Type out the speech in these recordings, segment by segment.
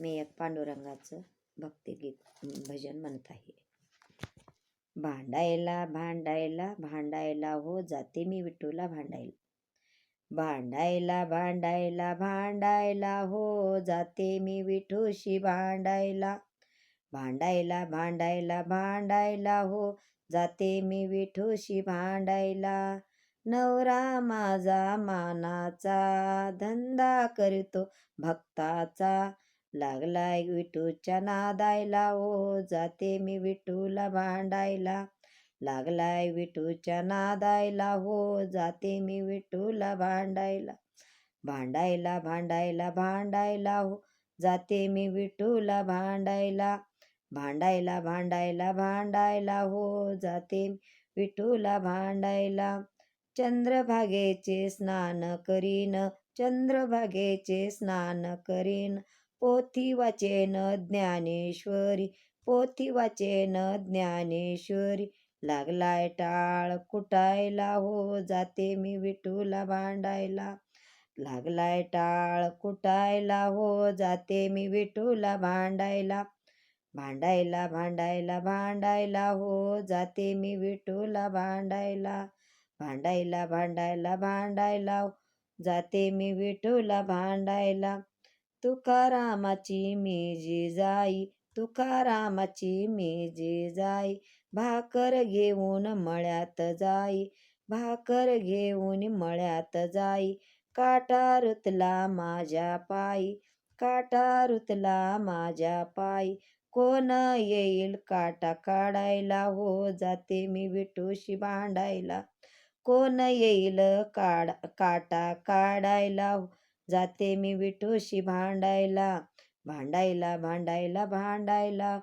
मी एक पांडुरंगाचं भक्तिगीत भजन म्हणत आहे. भांडायला भांडायला भांडायला हो जाते मी विठूला भांडायला. भांडायला भांडायला भांडायला हो जाते मी विठूशी भांडायला. भांडायला भांडायला भांडायला हो जाते मी विठूशी भांडायला. नवरा माझा मानाचा धंदा करतो भक्ताचा लागलाय विठूच्या नादायला ओ जाते मी विठूला भांडायला. लागलाय विठूच्या नादायला हो जाते मी विठूला भांडायला. भांडायला भांडायला भांडायला हो जाते मी विठूला भांडायला. भांडायला भांडायला भांडायला हो जाते विठूला भांडायला. चंद्रभागेचे स्नान करीन चंद्रभागेचे स्नान करीन. पोथी वाचेन ज्ञानेश्वरी पोथी वाचेन ज्ञानेश्वरी. लागलाय टाळ कुटायला हो जाते मी विठूला भांडायला. लागलाय टाळ कुटायला हो जाते मी विठूला भांडायला. भांडायला भांडायला भांडायला हो जाते मी विठूला भांडायला. भांडायला भांडायला भांडायला हो जाते मी विठूला भांडायला. तुकारामाची मी जिजाई तुकारामाची मी जिजाई भाकर घेऊन मळ्यात जाई भाकर घेऊन मळ्यात जाई काटा रुतला माझ्या पायी काटा रुतला माझ्या पायी कोण येईल काटा काढायला? हो जाते मी विठूशी भांडायला. कोण येईल काढ काटा काढायला? हो जाते मी विठोशी भांडायला भांडायला भांडायला भांडायला.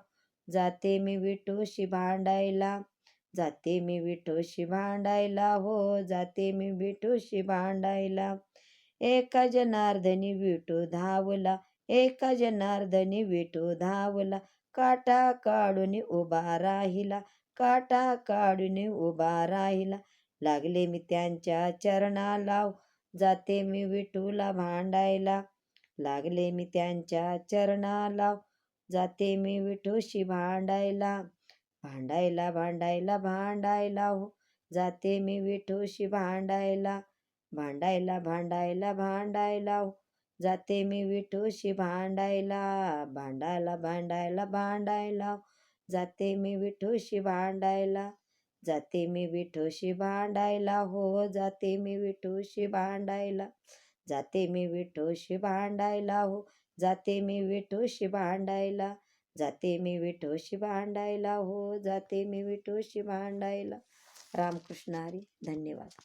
जाते मी विठोशी भांडायला जाते मी विठूशी भांडायला हो जाते मी विठूशी भांडायला. एका जनार्दनी विठू धावला एका जनार्दनी विठू धावला. काटा काढून उभा राहिला काटा काढून उभा राहिला. लागले मी त्यांच्या चरणाला जाते मी विठूला भांडायला. लागले मी त्यांच्या चरणाला. जाते मी विठूशी भांडायला. भांडायला भांडायला भांडायला हो. जाते मी विठूशी भांडायला. भांडायला भांडायला भांडायला हो. जाते मी विठूशी भांडायला. भांडायला भांडायला भांडायला हो. जाते मी विठूशी भांडायला. जाते मी विठोशी भांडायला हो जाते मी विठोशी भांडायला. जाते मी विठोशी भांडायला हो जाते मी विठोशी भांडायला. जाते मी विठोशी भांडायला हो जाते मी विठोशी भांडायला. रामकृष्ण हरी धन्यवाद.